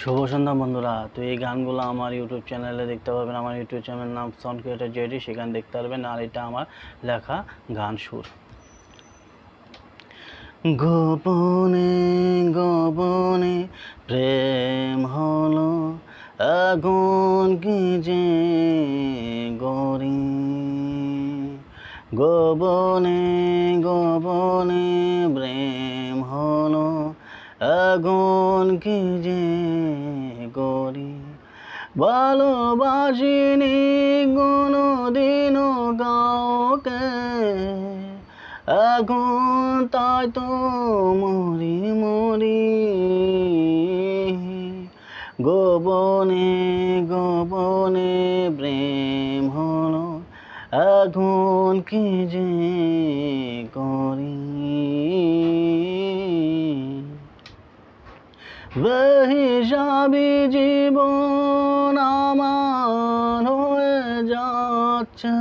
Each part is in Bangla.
শুভ সন্ধ্যা বন্ধুরা। তো এই গানগুলো আমার ইউটিউব চ্যানেলে দেখতে পাবেন আমার ইউটিউব চ্যানেলের নাম সন ক্রিয়েটার জেডি সেখানে দেখতে পারবেন। আর এটা আমার লেখা গান সুর। গোপনে গোপনে প্রেম হলো আগুন কি যে গরি গোপনে গোপনে প্রেম হলো আগুন কি যে করি? ভালোবাসিনি কোনো দিনও কাউকে। এখন তাই তো মরি মরি। গোপনে গোপনে প্রেম হলো। এখন কি যে করি? বেহিসাবি জীবন আমার হয়ে যাচ্ছে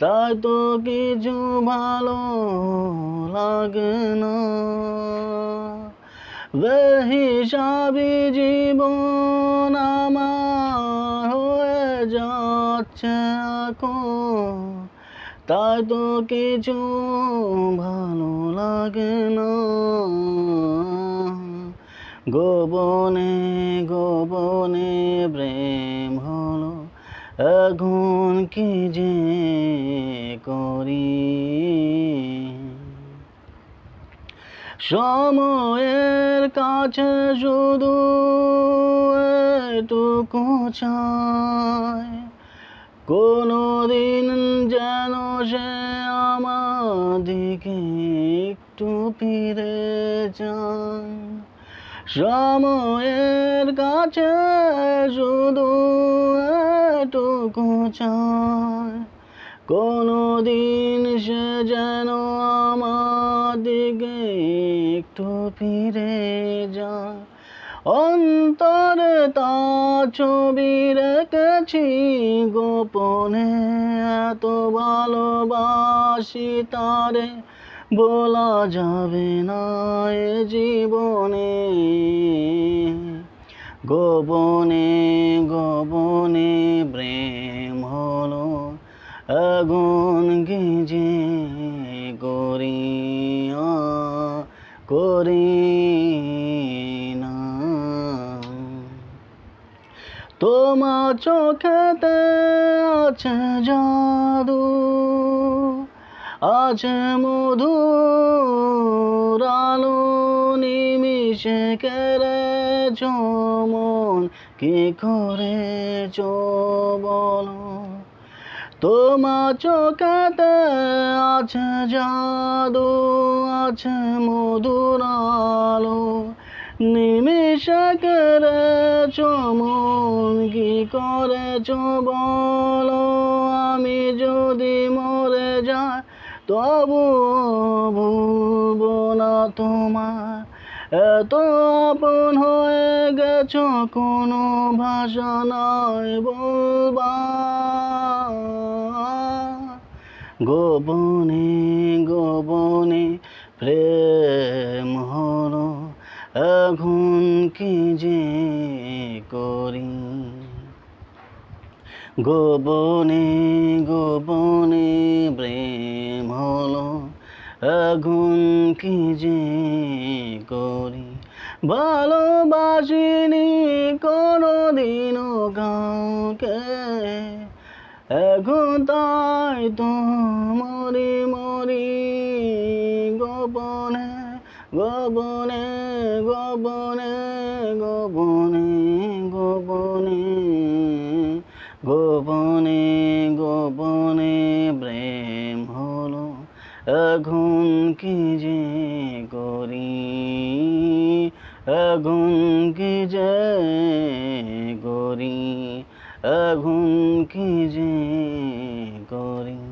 তাই তো কিছু ভালো লাগে না বেহিসাবি জীবন আমার হয়ে যাচ্ছে তাই তো কিছু ভালো লাগে না গোপনে গোপনে প্রেম হলো এখন কি যে করি? সময়ের কাছে শুধু এটুকু কোনো দিন যেন সে আমার দিকে একটু ফিরে যান সময়ের কাছে শুধু এটুকু চায় কোনো দিন সে যেন আমার দিকে একটু ফিরে যায়। অন্তরে তা ছবি রেখেছি, গোপনে এত ভালোবাসি তারে। বলা যাবে না এ জীবনে গোপনে গোপনে প্রেম হলো আগুন গিজে করি করি না তোমার চোখেতে আছে জাদু, আছে মধু আলো নিমিশে কেড়ে মন কি করে বলো তোমার চোখেতে আছে জাদু, আছে মধুর আলো। নিমিশে কেড়ে মন কি করে বলো আমি যদি মরে যাই তবু ভুলবো না তোমার এত আপন হয়ে গেছ, কোনো ভাষা নাই বলবা। গোপনে গোপনে প্রেম হলো, এখন কি যে করি? গোপনে গোপনে প্রেম হলো আগুন কি যে করি? ভালোবাসিনি কোনো দিনও কাউকে। এখন তাই তো মরি মরি গোপনে গোপনে গোপনে গোপনে গোপনে গোপনে গোপনে আগুন কি যে গরি আগুন কি যে গরি আগুন কি যে গরি